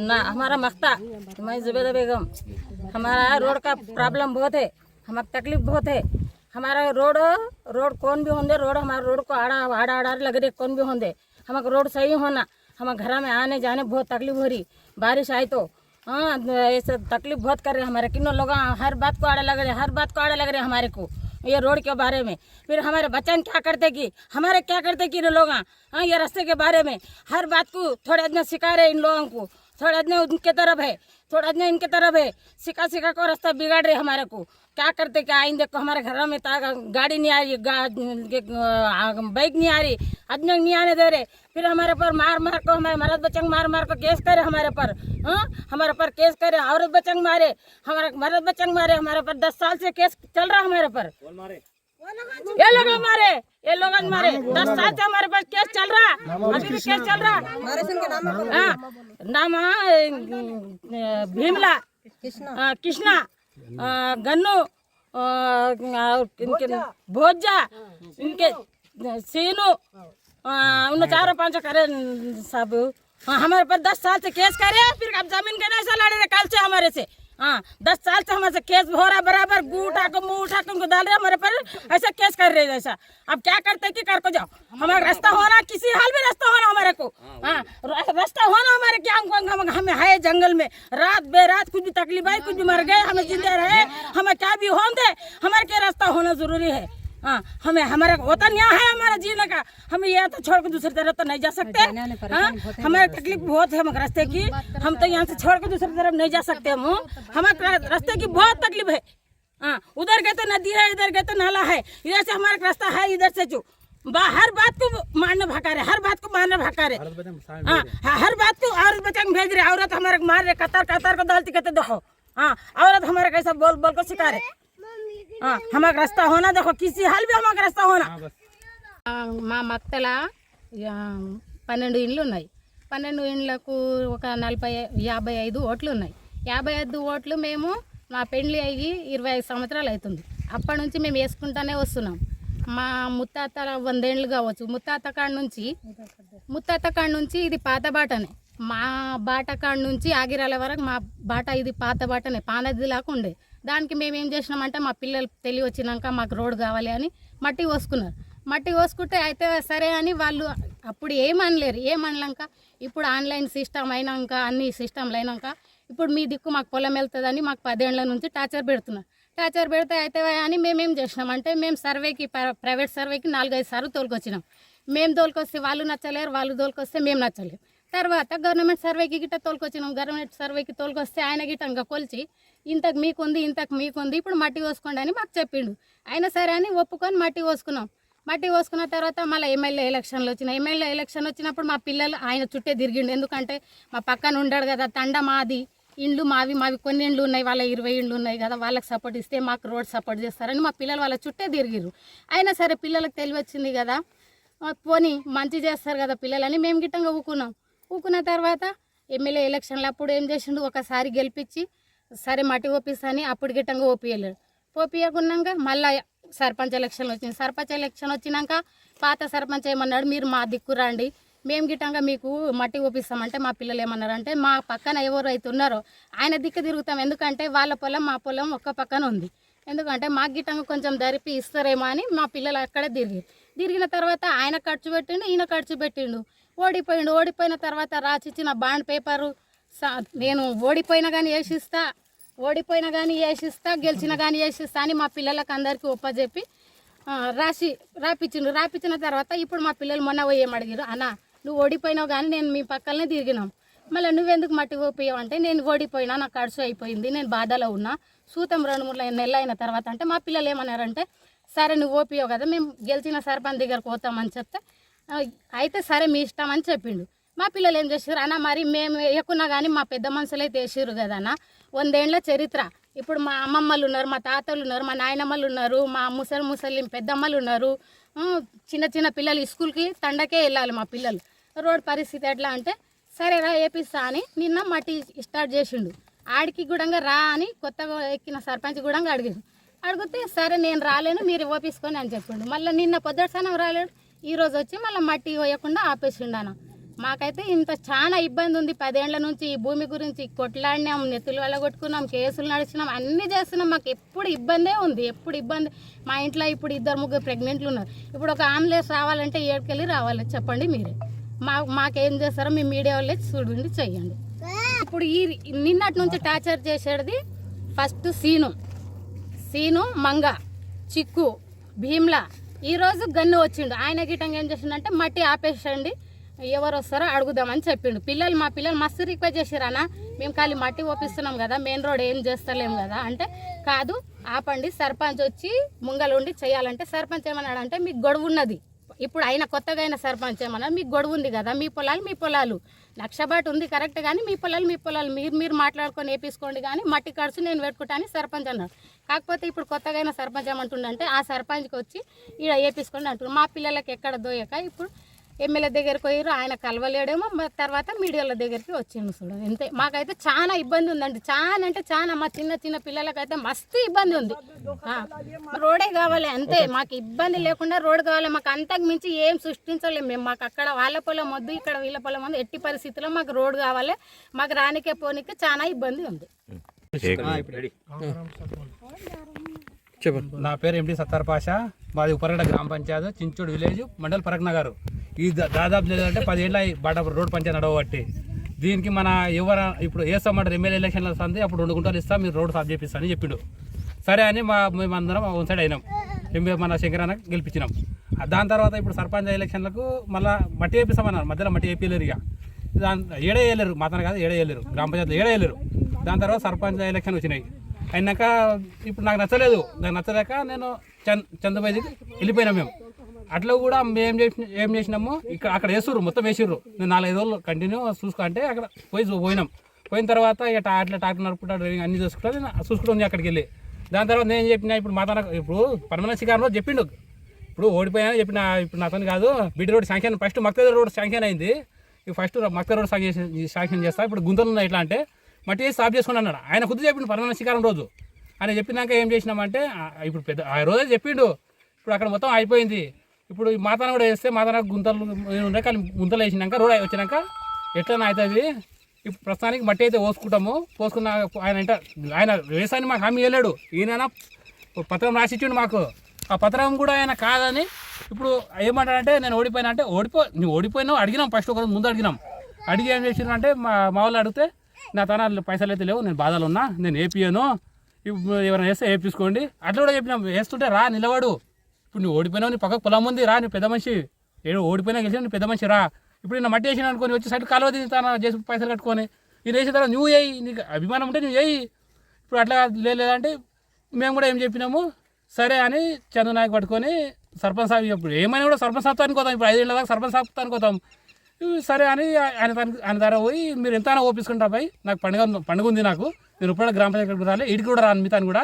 ना, हमारा मख्ता मैं जुबेदा बेगम, हमारा रोड का प्रॉब्लम बहुत है, हमारा तकलीफ़ बहुत है। हमारा रोड रोड कौन भी होंगे रोड हमारे रोड को आड़ा आड़ा आड़ा लग रहे, कौन भी होंगे हमारा रोड सही होना, हमारे घर में आने जाने बहुत तकलीफ़ हो रही। बारिश आई तो हाँ ऐसे तकलीफ़ बहुत कर रहे हैं हमारे। किन्नों लोग हर बात को आड़ा लग रहे हर बात को आड़ा लग रहे हमारे को, ये रोड के बारे में। फिर हमारे बच्चन क्या करते कि, हमारे क्या करते कि इन लोग हाँ ये रास्ते के बारे में। हर बात को थोड़े इतना सिखा रहे इन लोगों को, थोड़ा इतना उनके तरफ़ है, थोड़ा इतना इनके तरफ़ है सिखा सिखा को रास्ता बिगाड़ रहे हमारे को। क्या करते क्या? आइंदे को हमारे घर में ता गाड़ी नहीं आ रही गा, बाइक नहीं आ रही आदमी नहीं आने दे रहे। फिर हमारे पर मार मार को हमारे मरद बचंग मार मार को केस करे हमारे पर हाँ? हमारे पर केस करे औरत बचंग मारे हमारे मरद बचंग मारे हमारे पर दस साल से केस चल रहा हमारे पर। ये लोग मारे ये लोग मारे। दस साल से हमारे पास केस चल रहा अभी भी केस चल रहा। हाँ, नाम हाँ, भीमला। कृष्णा। अ, गन्नू अ, और इनके भोजा इनके सीनू उन चारों पाँचों करे सब। हाँ, हमारे पर दस साल से केस करे फिर अब ज़मीन के नहीं से लड़े रहे कल से हमारे से। हाँ दस साल से हमारे केस हो रहा बराबर गुटा उठा को मुँह उठा के उनको डाल रहे हमारे पर ऐसा केस कर रहे जैसा। अब क्या करते कि कर को जाओ। हमारा रास्ता होना किसी हाल में रास्ता होना हमारे को। हाँ रास्ता होना हमारे क्या हम, हम, हमें है जंगल में। रात बेरात कुछ भी तकलीफ़ आई कुछ भी मर गए हमें ज़िंदा रहे हमें क्या भी होंगे हमारे क्या रास्ता होना ज़रूरी है। हाँ हमें हमारा होता न्याय है हमारा जीने का। हम ये तो छोड़ के दूसरी तरफ़ तो नहीं जा सकते। हाँ हमारे तकलीफ़ बहुत है हमारे रास्ते की। हम तो यहाँ से छोड़ के दूसरी तरफ़ नहीं जा सकते हम। हमारे रास्ते की बहुत तकलीफ़ है। हाँ उधर गए तो नदी है इधर गए तो नाला है। इधर से हमारा रास्ता है इधर से जो। बा- हर बात को मारने भगा रहे हर बात को मारने भगा रहे। हाँ हाँ, हर बात को औरत बच्चा भेज रहे। औरत हमारे मार रहे कतार कतार को दलती कहते दो हाँ औरत हमारे कैसा बोल बोल को सिखा रहे। हाँ हमारा रास्ता होना देखो किसी हाल भी हमारा रास्ता होना ఆ, మా మక్తల యా, పన్నెండు ఇండ్లు ఉన్నాయి పన్నెండు ఇండ్లకు ఒక నలభై యాభై ఐదు ఓట్లు ఉన్నాయి యాభై ఐదు ఓట్లు మేము మా పెండ్లి అయ్యి ఇరవై ఐదు సంవత్సరాలు అవుతుంది అప్పటి నుంచి మేము వేసుకుంటానే వస్తున్నాం మా ముత్తాత వందేండ్లు కావచ్చు ముత్తాత కాడ నుంచి ముత్తాత కాడ నుంచి ఇది పాత బాటనే మా బాట కాడ నుంచి ఆగిరాల వరకు మా బాట ఇది పాత బాటనే పానది లాగా ఉండే దానికి మేము ఏం చేసినామంటే మా పిల్లలు తెలివి వచ్చినాక మాకు రోడ్ కావాలి అని మట్టి పోసుకున్నారు మట్టి పోసుకుంటే అయితే సరే అని వాళ్ళు అప్పుడు ఏమనలేరు. ఏమనలేక? ఇప్పుడు ఆన్లైన్ సిస్టమ్ అయినాక అన్ని సిస్టమ్లు అయినాక ఇప్పుడు మీ దిక్కు మాకు పొలం వెళ్తుందని మాకు పదేళ్ళ నుంచి టార్చర్ పెడుతున్నారు. టార్చర్ పెడితే అయితే అని మేమేం చేసినాం అంటే మేము సర్వేకి ప్ర- ప్రైవేట్ సర్వేకి నాలుగైదు సార్లు తోలుకొచ్చినాం. మేము తోలుకొస్తే వాళ్ళు నచ్చలేరు వాళ్ళు తోలుకొస్తే మేము నచ్చలేము తర్వాత గవర్నమెంట్ సర్వేకి గిట్ట తోలుకొచ్చినాం. గవర్నమెంట్ సర్వేకి తోలుకొస్తే ఆయన గిట్ట ఇంకా కొలిచి ఇంతకు మీకుంది ఇంతకు మీకుంది ఇప్పుడు మట్టి పోసుకోండి అని మాకు చెప్పిండు. అయినా సరే అని ఒప్పుకొని మట్టి పోసుకున్నాం మట్టి పోసుకున్న తర్వాత మళ్ళీ ఎమ్మెల్యే ఎలక్షన్లు వచ్చినాయి. ఎమ్మెల్యే ఎలక్షన్ వచ్చినప్పుడు మా పిల్లలు ఆయన చుట్టే తిరిగిండు. ఎందుకంటే మా పక్కన ఉండాడు కదా తండ మాది. ఇండ్లు మావి మావి. కొన్ని ఇండ్లు ఉన్నాయి వాళ్ళ ఇరవై ఇండ్లు ఉన్నాయి కదా వాళ్ళకి సపోర్ట్ ఇస్తే మాకు రోడ్ సపోర్ట్ చేస్తారని మా పిల్లలు వాళ్ళ చుట్టే తిరిగిరు అయినా సరే పిల్లలకు తెలివి వచ్చింది కదా పోనీ మంచి చేస్తారు కదా పిల్లలని మేము గిట్టంగా ఊకున్నాం. ఊకున్న తర్వాత ఎమ్మెల్యే ఎలక్షన్లు అప్పుడు ఏం చేసిండు? ఒకసారి గెలిపించి సరే మట్టి ఓపిస్తాని అప్పుడు గిట్టంగా ఓపియలేడు ఓపియకున్నాక మళ్ళా సర్పంచ్ ఎలక్షన్ వచ్చింది సర్పంచ్ ఎలక్షన్ వచ్చినాక పాత సర్పంచ్ ఏమన్నాడు మీరు మా దిక్కు రండి. మేము గిట్టంగా మీకు మట్టి ఒప్పిస్తామంటే మా పిల్లలు ఏమన్నారంటే మా పక్కన ఎవరు అయితే ఉన్నారో ఆయన దిక్కు తిరుగుతాం. ఎందుకంటే వాళ్ళ పొలం మా పొలం ఒక్క పక్కన ఉంది. ఎందుకంటే మాకు గిట్టంగా కొంచెం దరిపి ఇస్తారేమో అని మా పిల్లలు అక్కడే తిరిగి తిరిగిన తర్వాత ఆయన ఖర్చు పెట్టిండు ఈయన ఖర్చు పెట్టిండు. ఓడిపోయిండు. ఓడిపోయిన తర్వాత రాసిచ్చిన బాండ్ పేపరు స- నేను ఓడిపోయినా కానీ వేసిస్తా ఓడిపోయినా కానీ వేసిస్తా గెలిచినా కానీ వేసిస్తా అని మా పిల్లలకు అందరికీ ఒప్పజెప్పి రాసి రాపించిండు రాపించిన తర్వాత ఇప్పుడు మా పిల్లలు మొన్న పోయి ఏం అడిగారు అన్న నువ్వు ఓడిపోయినావు కానీ నేను మీ పక్కనే తిరిగినాం. మళ్ళీ నువ్వెందుకు మట్టి పోయావు అంటే నేను ఓడిపోయినా నాకు ఖర్చు అయిపోయింది నేను బాధలో ఉన్నా. సూతం రెండు మూడు నెలలు అయిన తర్వాత అంటే మా పిల్లలు ఏమన్నారంటే సరే నువ్వు ఓపియో కదా మేము గెలిచిన సర్పంచ్ దగ్గరకు పోతామని చెప్తే అయితే సరే మీ ఇష్టం అని చెప్పిండు. మా పిల్లలు ఏం చేసారు అన్న మరి మేము వేయకున్నా కానీ మా పెద్ద మనుషులు అయితే వేసారు కదా వందేళ్ళ చరిత్ర. ఇప్పుడు మా అమ్మమ్మలు ఉన్నారు మా తాతలు ఉన్నారు మా నాయనమ్మలు ఉన్నారు మా ముసలి ముసలి పెద్దమ్మలు ఉన్నారు. చిన్న చిన్న పిల్లలు స్కూల్కి తండకే వెళ్ళాలి మా పిల్లలు. రోడ్ పరిస్థితి ఎట్లా అంటే సరేరా వేపిస్తా అని నిన్న మట్టి స్టార్ట్ చేసిండు. ఆడికి కూడా రా అని కొత్తగా ఎక్కిన సర్పంచ్ కూడా అడిగాడు. అడిగితే సరే నేను రాలేను మీరు ఓపించుకొని అని చెప్పిండు. మళ్ళీ నిన్న పొద్దుటసనం రాలేడు ఈరోజు వచ్చి మళ్ళీ మట్టి వేయకుండా అన్న. మాకైతే ఇంత చాలా ఇబ్బంది ఉంది. పదేళ్ళ నుంచి ఈ భూమి గురించి కొట్లాడినాం నెత్తులు వెళ్ళగొట్టుకున్నాం కొట్టుకున్నాం కేసులు నడిచినాం అన్నీ చేస్తున్నాం. మాకు ఎప్పుడు ఇబ్బందే ఉంది. ఎప్పుడు ఇబ్బంది. మా ఇంట్లో ఇప్పుడు ఇద్దరు ముగ్గురు ప్రెగ్నెంట్లు ఉన్నారు. ఇప్పుడు ఒక ఆంబులెన్స్ రావాలంటే ఏడుకెళ్ళి రావాలి. చెప్పండి మీరే. మా మాకేం చేస్తారో మీ మీడియా వాళ్ళే చూడండి చెయ్యండి. ఇప్పుడు ఈ నిన్నటి నుంచి టార్చర్ చేసేది ఫస్ట్ సీను. సీను మంగ చిక్కు భీమ్లా. ఈరోజు గన్ను వచ్చిండు. ఆయన గిటంగా ఏం చేసిండంటే మట్టి ఆపేసండి. ఎవరు వస్తారో అడుగుదామని చెప్పిండు. పిల్లలు మా పిల్లలు మస్తు రిక్వెస్ట్ చేసిరానా మేము ఖాళీ మట్టి ఓపిస్తున్నాం కదా మెయిన్ రోడ్ ఏం చేస్తలేం కదా అంటే కాదు ఆపండి సర్పంచ్ వచ్చి ముంగలుండి చేయాలంటే సర్పంచ్ ఏమన్నాడు అంటే మీకు గొడవ ఉన్నది. ఇప్పుడు అయిన కొత్తగా అయిన సర్పంచ్ ఏమన్నా మీకు గొడవ ఉంది కదా మీ పొలాలు మీ పొలాలు. లక్షబాటు ఉంది కరెక్ట్ కానీ మీ పొలాలు మీ పొలాలు. మీరు మీరు మాట్లాడుకొని వేపించుకోండి కానీ మట్టి ఖర్చు నేను పెట్టుకుంటాను సర్పంచ్ అన్నాడు. కాకపోతే ఇప్పుడు కొత్తగా అయిన సర్పంచ్ ఏమంటుండంటే ఆ సర్పంచ్కి వచ్చి ఈడ వేపించుకోండి అంటున్నారు. మా పిల్లలకి ఎక్కడ దోయక? ఇప్పుడు ఎమ్మెల్యే దగ్గరికి పోయారు ఆయన కలవలేడేమో తర్వాత మీడియాల దగ్గరికి వచ్చిండు చూడు. అంతే మాకైతే చాలా ఇబ్బంది ఉందండి. చాలా అంటే చాలా మా చిన్న చిన్న పిల్లలకైతే మస్తు ఇబ్బంది ఉంది. రోడే కావాలి అంతే. మాకు ఇబ్బంది లేకుండా రోడ్ కావాలి. మాకు అంతకు మించి ఏం సృష్టించలేము మేము. మాకు అక్కడ వాళ్ళ పొలం వద్దు ఇక్కడ వీళ్ళ పొలం వద్దు. ఎట్టి పరిస్థితుల్లో మాకు రోడ్ కావాలి. మాకు రానికే పోనీకే చాలా ఇబ్బంది ఉంది. చెప్పండి నా పేరు ఎండి సత్తార్ పాషా. మాది ఉపరగడ గ్రామ పంచాయత్ చించోడు విలేజ్ మండల్ పరక్ ఈ దాదాపు లేదంటే పదేళ్ళ బాట రోడ్ పంచాయతీ నడవబట్టి. దీనికి మన ఎవరు ఇప్పుడు వేస్తామంటారు ఎమ్మెల్యే ఎలక్షన్లు వస్తుంది అప్పుడు రెండు గుంటలు ఇస్తాం మీరు రోడ్ సాఫ్ చేపిస్తా అని చెప్పిండు. సరే అని మా మేమందరం వన్ సైడ్ అయినాం. ఎంబీ మన శంకరాన్న గెలిపించినాం. దాని తర్వాత ఇప్పుడు సర్పంచ్ ఎలక్షన్లకు మళ్ళీ మట్టి వేపిస్తామన్నారు. మధ్యలో మట్టి వేయలేరు ఇక. దాని ఏడే వేయలేరు. మాతన కాదు ఏడే వేయలేరు. గ్రామ పంచాయతీ ఏడే వేయలేరు. దాని తర్వాత సర్పంచ్ ఎలక్షన్ వచ్చినాయి. అయినాక ఇప్పుడు నాకు నచ్చలేదు. నాకు నచ్చలేక నేను చంద్ చంద్రబాయికి వెళ్ళిపోయినాం మేము. అట్లా కూడా మేము చేసిన ఏం చేసినాము? ఇక్కడ అక్కడ వేసుర్రు మొత్తం వేసిర్రు. నేను నాలుగైదు రోజులు కంటిన్యూ చూసుకుంటే అక్కడ పోయి పోయినాం. పోయిన తర్వాత ఇక అట్లా ట్రాక్టర్ నడుపుకుంటా డ్రైవింగ్ అన్ని చూసుకుంటా నేను చూసుకుంటుంది అక్కడికి వెళ్ళి. దాని తర్వాత నేను చెప్పిన ఇప్పుడు మా తన ఇప్పుడు పర్మనెంట్ శిఖరంలో చెప్పిండు. ఇప్పుడు ఓడిపోయాను చెప్పిన ఇప్పుడు నాతో కాదు బిడ్డ road sanction first Makta road sanction అయింది. First Makta road sanction sanction చేస్తా ఇప్పుడు గుంతలు ఉన్నాయి ఎట్లా అంటే మట్టి వేసి సాఫ్ చేసుకుని అన్నాడు. ఆయన కుద్దు చెప్పిండు పర్మనెంట్ శికారం రోజు. ఆయన చెప్పినాక ఏం చేసినామంటే ఇప్పుడు పెద్ద ఆ రోజే చెప్పిండు. ఇప్పుడు అక్కడ మొత్తం అయిపోయింది. ఇప్పుడు ఈ మాతాన కూడా వేస్తే మాతాన గుంతలు ఉండే కానీ గుంతలు వేసినాక రోడ్ వచ్చినాక ఎట్లా అవుతుంది? ఇప్పుడు ప్రస్తుతానికి మట్టి అయితే పోసుకుంటాము. పోసుకున్న ఆయన అంటే ఆయన వ్యవసాయాన్ని మాకు హామీ ఇవ్వలేడు. ఈయన పత్రం రాసిచ్చిండు మాకు. ఆ పత్రం కూడా ఆయన కాదని ఇప్పుడు ఏమంటాడంటే నేను ఓడిపోయినా అంటే ఓడిపో నువ్వు ఓడిపోయినావు అడిగినాం. ఫస్ట్ ఒకరోజు ముందు అడిగినాం. అడిగి ఏం చేసినారంటే మా మా వాళ్ళు అడిగితే నా తన పైసలు అయితే లేవు నేను బాధలు ఉన్నా నేను ఏపీయను ఇప్పుడు ఎవరైనా వేస్తే వేపించుకోండి అట్లా కూడా చెప్పినా వేస్తుంటే రా నిలబడు. ఇప్పుడు నువ్వు ఓడిపోయినావు నీ పక్కకు పొలం ఉంది రా నువ్వు పెద్ద మనిషి. ఏడు ఓడిపోయినా గెలిచిన నువ్వు పెద్ద మనిషి రా. ఇప్పుడు నేను మట్టి వేసిన అనుకోని వచ్చి సైడ్ కాలువ తన చేసి పైసలు కట్టుకొని. నేను వేసిన తర్వాత నువ్వు వేయి నీకు అభిమానం ఉంటే నువ్వు వేయి ఇప్పుడు అట్లా లేదంటే మేము కూడా ఏం చెప్పినాము? సరే అని చంద్రనాయక్ పట్టుకొని సర్పంచ్ సాబ్ ఇప్పుడు ఏమైనా కూడా సర్పంచ్ సాబ్తానికి పోతాం. ఇప్పుడు ఐదేళ్ళ దాకా సర్పంచ్ సాబ్తానికి పోతాం. సరే అని ఆయన ఆయన ధర పోయి మీరు ఎంత ఓపించుకుంటా పోయి నాకు పండుగ ఉంది- పండుగ ఉంది నాకు. నేను ఇప్పుడు గ్రామ పంచాయతీ రాలే ఇడికి కూడా రాను మితాను కూడా.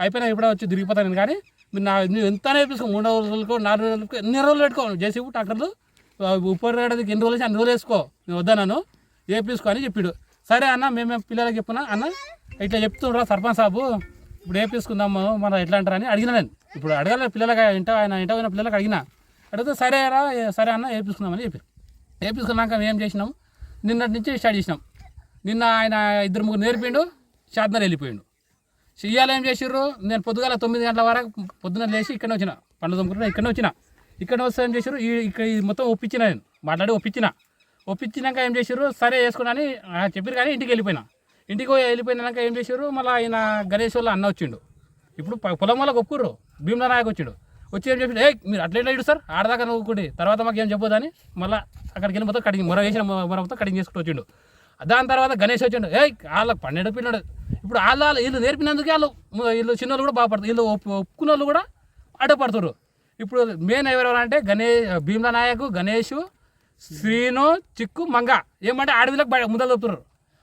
అయిపోయినా ఇప్పుడు వచ్చి దిగిపోతాను కానీ మీరు నా నువ్వు ఎంత వేపించుకో మూడు రోజులకు నాలుగు రోజులకు ఎన్ని రోజులు పెట్టుకో జేసీ ట్రాక్టర్లు ఉప్పరేడదికి ఎన్ని రోజులు అన్ని రోజులు వేసుకో నేను వద్దన్నాను వేపించుకో అని చెప్పాడు. సరే అన్న మేము పిల్లలకి చెప్పున్నా అన్న ఇట్లా చెప్తుండ్రా సర్పంచ్ సాబు ఇప్పుడు వేపించుకుందాము మనం ఎట్లా అంటారని అడిగిన నేను. ఇప్పుడు అడగాలి పిల్లలకి ఇంట ఆయన ఇంట పోయిన పిల్లలకి అడిగిన. అడిగితే సరే రా సరే అన్న వేపించుకుందామని చెప్పారు నేర్పించుకున్నాక మేము ఏం చేసినాం? నిన్నటి నుంచి స్టార్ట్ చేసినాం. నిన్న ఆయన ఇద్దరు ముగ్గురు నేర్పిండు షాద్నర్ వెళ్ళిపోయిండు. ఇవాళ ఏం చేసిర్రు? నేను పొద్దుగాల తొమ్మిది గంటల వరకు పొద్దున లేచి ఇక్కడనే వచ్చిన. పండ్లు తొమ్మిది ఇక్కడనే వచ్చిన. ఇక్కడ వస్తే ఏం చేసారు ఈ ఇక్కడ మొత్తం ఒప్పించిన నేను. మాట్లాడి ఒప్పించిన. ఒప్పించినాక ఏం చేసారు సరే వేసుకున్నాని చెప్పారు కానీ ఇంటికి వెళ్ళిపోయినా. ఇంటికి పోయి వెళ్ళిపోయినాక ఏం చేసారు మళ్ళీ ఆయన గణేష్ వాళ్ళ అన్న వచ్చిండు. ఇప్పుడు పొలం వాళ్ళకి ఒప్పుకుర్రు. భీమల నాయక్ వచ్చిండు. వచ్చి ఏం చెప్పి ఏ మీరు అట్లా ఎట్లా ఇడు సార్? ఆడదాకా నవ్వుకుంటే తర్వాత మాకు ఏం చెప్పొద్దని మళ్ళీ అక్కడికి వెళ్ళిపోతే కటింగ్ మొర వేసిన మొ- కటింగ్ మొత్తం చేసుకుంటూ వచ్చిండు. దాని తర్వాత గణేష్ వచ్చిండు. ఏ వాళ్ళకి పన్నెండు పిల్లడు. ఇప్పుడు వాళ్ళ వీళ్ళు నేర్పినందుకే వాళ్ళు వీళ్ళు చిన్న వాళ్ళు కూడా బాగుపడతారు. వీళ్ళు ఒప్పు ఒప్పుకున్న వాళ్ళు కూడా అడ్డపడతారు ఇప్పుడు మెయిన్ ఎవరెవరు అంటే గణేష్ భీమ్లా నాయకు గణేష్ శ్రీను చిక్కు మంగ. ఏమంటే ఆడవిలకు ముందలు చెప్తున్నారు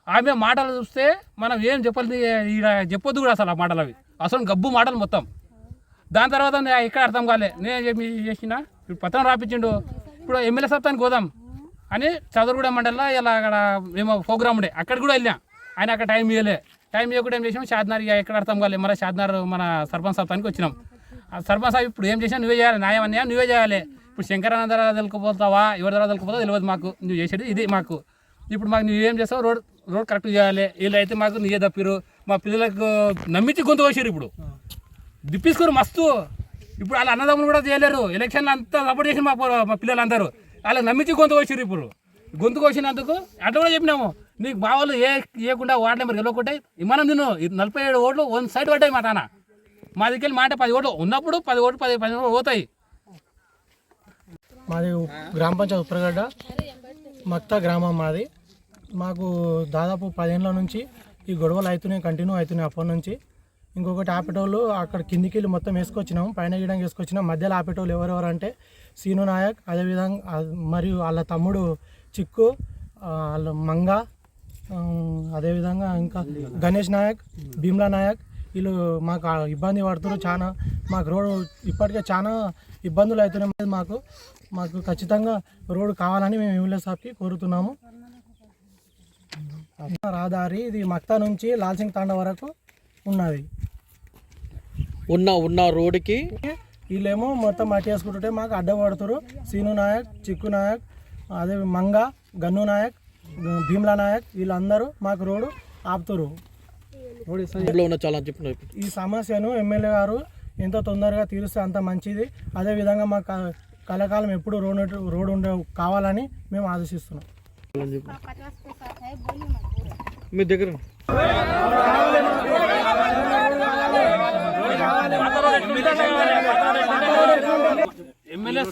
ఆమె మాటలు చూస్తే మనం ఏం చెప్పాలి? ఈడ చెప్పొద్దు కూడా అసలు ఆ మాటలు అవి. అసలు గబ్బు మాటలు మొత్తం. దాని తర్వాత ఇక్కడ అర్థం కాలే. నేను చెప్పి చేసిన? ఇప్పుడు పత్రం రాపించిండు ఇప్పుడు ఎమ్మెల్యే సత్తానికి పోదాం అని చదువుగూడ మండలంలో ఇలా అక్కడ మేము ప్రోగ్రామ్ ఉండే. అక్కడ కూడా వెళ్ళాం. ఆయన అక్కడ టైం ఇవ్వలే టైం ఇవ్వకుండా ఏం చేసాం షాద్నార్ ఎక్కడ అర్థం కాలేదు మన షాద్నార్ మన సర్పంచ్ సత్తానికి వచ్చినాం. ఆ సర్పంచ్ సాబ్ ఇప్పుడు ఏం చేసినా నువ్వే చేయాలి. న్యాయం అన్నయ్య నువ్వే చేయాలి. ఇప్పుడు శంకరానంద ధర తెలుకుపోతావా ఎవరి ద్వారా తెలుకుపోతావో తెలియదు మాకు. నువ్వు చేసేది ఇది మాకు. ఇప్పుడు మాకు నువ్వు ఏం చేస్తావు రోడ్ రోడ్ కరెక్ట్ చేయాలి. వీళ్ళు అయితే మాకు నీయే తప్పిరు మా పిల్లలకు నమ్మించి గొంతు కోసారు ఇప్పుడు. దిప్పించుకోరు మస్తు. ఇప్పుడు వాళ్ళ అన్నదమ్ములు కూడా చేయలేరు. ఎలక్షన్లు అంతా సపోర్ట్ చేసి మా మా పిల్లలందరూ. వాళ్ళకి నమ్మించి గొంతు కోసారు ఇప్పుడు. గొంతు కోసినందుకు అట్లా కూడా చెప్పినాము. నీకు మా వాళ్ళు ఏ ఇవ్వకుండా వార్డు నెంబర్ గెలవకుంటే ఇమ్మనం నిన్ను నలభై ఏడు ఓట్లు వన్ సైడ్ పడ్డాయి మా తాన మా దగ్గర మాట పది ఓట్లు ఉన్నప్పుడు పది ఓట్లు పది పది ఓట్లు పోతాయి. మాది గ్రామ పంచాయతీ ఉప్పరగడ్డ. మక్తా గ్రామం మాది. మాకు దాదాపు పదేళ్ళ నుంచి ఈ గొడవలు అవుతున్నాయి కంటిన్యూ అవుతున్నాయి అప్పటి నుంచి. ఇంకొకటి ఆపేటోళ్ళు అక్కడ కిందికి వెళ్ళి మొత్తం వేసుకొచ్చినాం పైన గీయడానికి వేసుకొచ్చినాం మధ్యలో ఆపేటోళ్ళు ఎవరెవరు అంటే సీను నాయక్ అదేవిధంగా మరియు వాళ్ళ తమ్ముడు చిక్కు వాళ్ళ మంగ అదేవిధంగా ఇంకా గణేష్ నాయక్ భీమ్లా నాయక్ వీళ్ళు మాకు ఇబ్బంది పడుతున్నారు చాలా. మాకు రోడ్డు ఇప్పటికే చాలా ఇబ్బందులు అవుతున్నాయి మాకు. మాకు ఖచ్చితంగా రోడ్డు కావాలని మేము ఎమ్మెల్యే సాబ్కి కోరుతున్నాము. రహదారి ఇది మక్తా నుంచి లాల్సింగ్ తాండ వరకు ఉన్నది. ఉన్న ఉన్న రోడ్డుకి? వీళ్ళేమో మొత్తం మట్టి వేసుకుంటుంటే మాకు అడ్డపడుతురు సీను నాయక్ చిక్కు నాయక్ అదే మంగ గన్ను నాయక్ భీమ్లా నాయక్ వీళ్ళందరూ మాకు రోడ్డు ఆపుతురు. ఈ సమస్యను ఎమ్మెల్యే గారు ఎంత తొందరగా తీరుస్తే అంత మంచిది. అదేవిధంగా మా క- కలకాలం ఎప్పుడు రోడ్ రోడ్ ఉండే కావాలని మేము ఆదేశిస్తున్నాం. మీ దగ్గర ఎమ్మెల్యే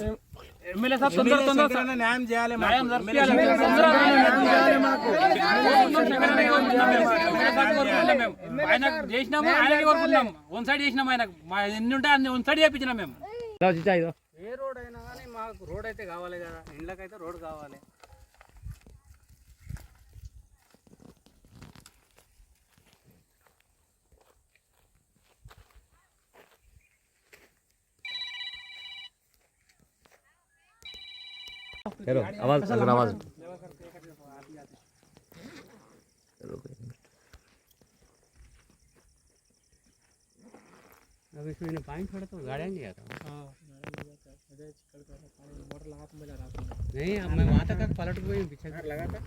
ఎమ్మెల్యే సాబ్ తొందర తొందర న్యాయం చేయాలి న్యాయం ఆయన చేసినాము ఆయనకి కోరుకుంటున్నాం వన్ సైడ్ చేసినాం ఆయన మా ఎన్ని ఉంటే అన్ని వన్ సైడ్ చేయించినాం మేము. ఏ రోడ్ అయినా కానీ మాకు రోడ్ అయితే కావాలి కదా. ఇండ్లకైతే రోడ్ కావాలి. अब इसमें इन्हें पानी छोड़ा तो गाड़ियाँ नहीं आता नहीं अब मैं वहाँ तक पलट गई पीछे लगा था